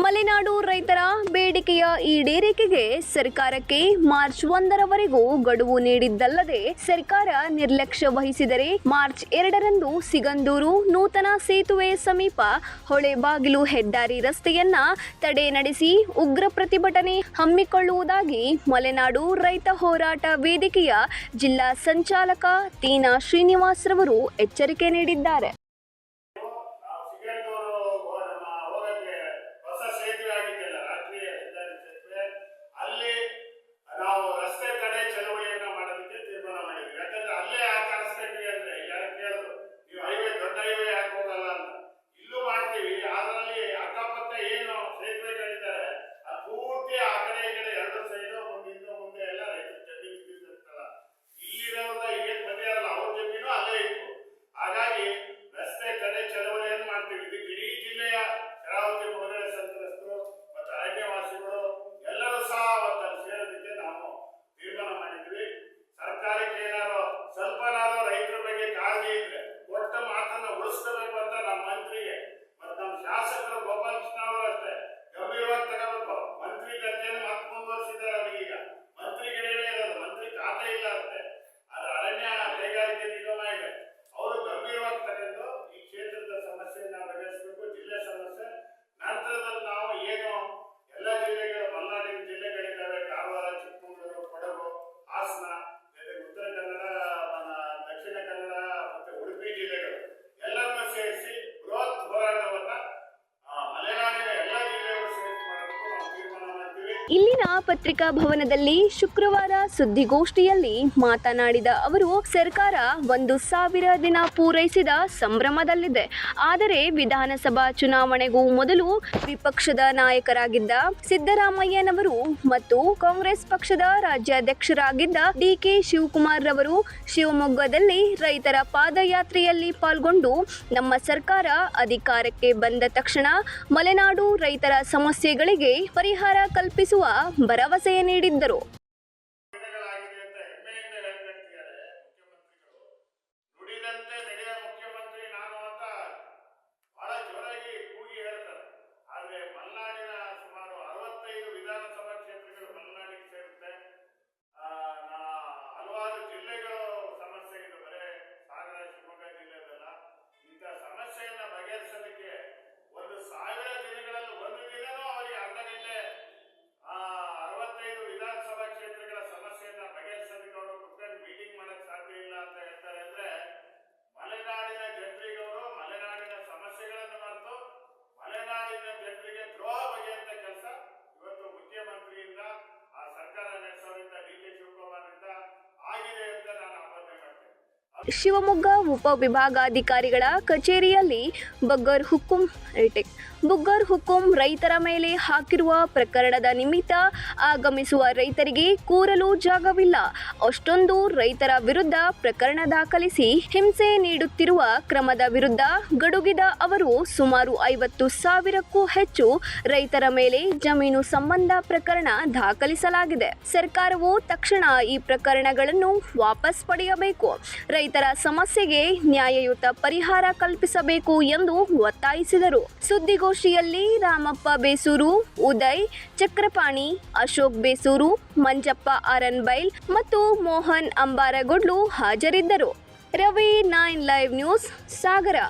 ಮಲೆನಾಡು ರೈತರ ಬೇಡಿಕೆಯ ಈಡೇರಿಕೆಗೆ ಸರ್ಕಾರಕ್ಕೆ ಮಾರ್ಚ್ ಒಂದರವರೆಗೂ ಗಡುವು ನೀಡಿದ್ದಲ್ಲದೆ ಸರ್ಕಾರ ನಿರ್ಲಕ್ಷ್ಯ ವಹಿಸಿದರೆ ಮಾರ್ಚ್ ಎರಡರಂದು ಸಿಗಂದೂರು ನೂತನ ಸೇತುವೆ ಸಮೀಪ ಹೊಳೆಬಾಗಿಲು ಹೆದ್ದಾರಿ ರಸ್ತೆಯನ್ನ ತಡೆ ನಡೆಸಿ ಉಗ್ರ ಪ್ರತಿಭಟನೆ ಹಮ್ಮಿಕೊಳ್ಳುವುದಾಗಿ ಮಲೆನಾಡು ರೈತ ಹೋರಾಟ ವೇದಿಕೆಯ ಜಿಲ್ಲಾ ಸಂಚಾಲಕ ತೀನಾ ಶ್ರೀನಿವಾಸ್ ರವರು ಎಚ್ಚರಿಕೆ ನೀಡಿದ್ದಾರೆ. ಇಲ್ಲಿನ ಪತ್ರಿಕಾ ಭವನದಲ್ಲಿ ಶುಕ್ರವಾರ ಸುದ್ದಿಗೋಷ್ಠಿಯಲ್ಲಿ ಮಾತನಾಡಿದ ಅವರು, ಸರ್ಕಾರ ಒಂದು ಸಾವಿರ ದಿನ ಪೂರೈಸಿದ ಸಂಭ್ರಮದಲ್ಲಿದೆ. ಆದರೆ ವಿಧಾನಸಭಾ ಚುನಾವಣೆಗೂ ಮೊದಲು ವಿಪಕ್ಷದ ನಾಯಕರಾಗಿದ್ದ ಸಿದ್ದರಾಮಯ್ಯನವರು ಮತ್ತು ಕಾಂಗ್ರೆಸ್ ಪಕ್ಷದ ರಾಜ್ಯಾಧ್ಯಕ್ಷರಾಗಿದ್ದ ಡಿಕೆ ಶಿವಕುಮಾರ್ ರವರು ಶಿವಮೊಗ್ಗದಲ್ಲಿ ರೈತರ ಪಾದಯಾತ್ರೆಯಲ್ಲಿ ಪಾಲ್ಗೊಂಡು ನಮ್ಮ ಸರ್ಕಾರ ಅಧಿಕಾರಕ್ಕೆ ಬಂದ ತಕ್ಷಣ ಮಲೆನಾಡು ರೈತರ ಸಮಸ್ಯೆಗಳಿಗೆ ಪರಿಹಾರ ಕಲ್ಪಿಸುವ ಭರವಸೆ ನೀಡಿದ್ದರು. ಶಿವಮೊಗ್ಗ ಉಪವಿಭಾಗಾಧಿಕಾರಿಗಳ ಕಚೇರಿಯಲ್ಲಿ ಬಗ್ಗರ್ ಹುಕುಂ ರಿಟೆಕ್ ಬುಗ್ಗರ್ ಹುಕುಂ ರೈತರ ಮೇಲೆ ಹಾಕಿರುವ ಪ್ರಕರಣದ ನಿಮಿತ್ತ ಆಗಮಿಸುವ ರೈತರಿಗೆ ಕೂರಲು ಜಾಗವಿಲ್ಲ. ಅಷ್ಟೊಂದು ರೈತರ ವಿರುದ್ಧ ಪ್ರಕರಣ ದಾಖಲಿಸಿ ಹಿಂಸೆ ನೀಡುತ್ತಿರುವ ಕ್ರಮದ ವಿರುದ್ಧ ಗಡುಗಿದ ಅವರು ಸುಮಾರು ಐವತ್ತು ಸಾವಿರಕ್ಕೂ ಹೆಚ್ಚು ರೈತರ ಮೇಲೆ ಜಮೀನು ಸಂಬಂಧ ಪ್ರಕರಣ ದಾಖಲಿಸಲಾಗಿದೆ. ಸರ್ಕಾರವು ತಕ್ಷಣ ಈ ಪ್ರಕರಣಗಳನ್ನು ವಾಪಸ್ ಪಡೆಯಬೇಕು. ರೈತರ ಸಮಸ್ಯೆಗೆ ನ್ಯಾಯಯುತ ಪರಿಹಾರ ಕಲ್ಪಿಸಬೇಕು ಎಂದು ಒತ್ತಾಯಿಸಿದರು. ಸುದ್ದಿಗೋಷ್ಠಿಯಲ್ಲಿ ರಾಮಪ್ಪ ಬೇಸೂರು, ಉದಯ್, ಚಕ್ರಪಾಣಿ, ಅಶೋಕ್ ಬೇಸೂರು, ಮಂಜಪ್ಪ ಅರನ್ಬೈಲ್ ಮತ್ತು ಮೋಹನ್ ಅಂಬಾರಗೊಡ್ಲು ಹಾಜರಿದ್ದರು. Ravi nine live news, Sagara.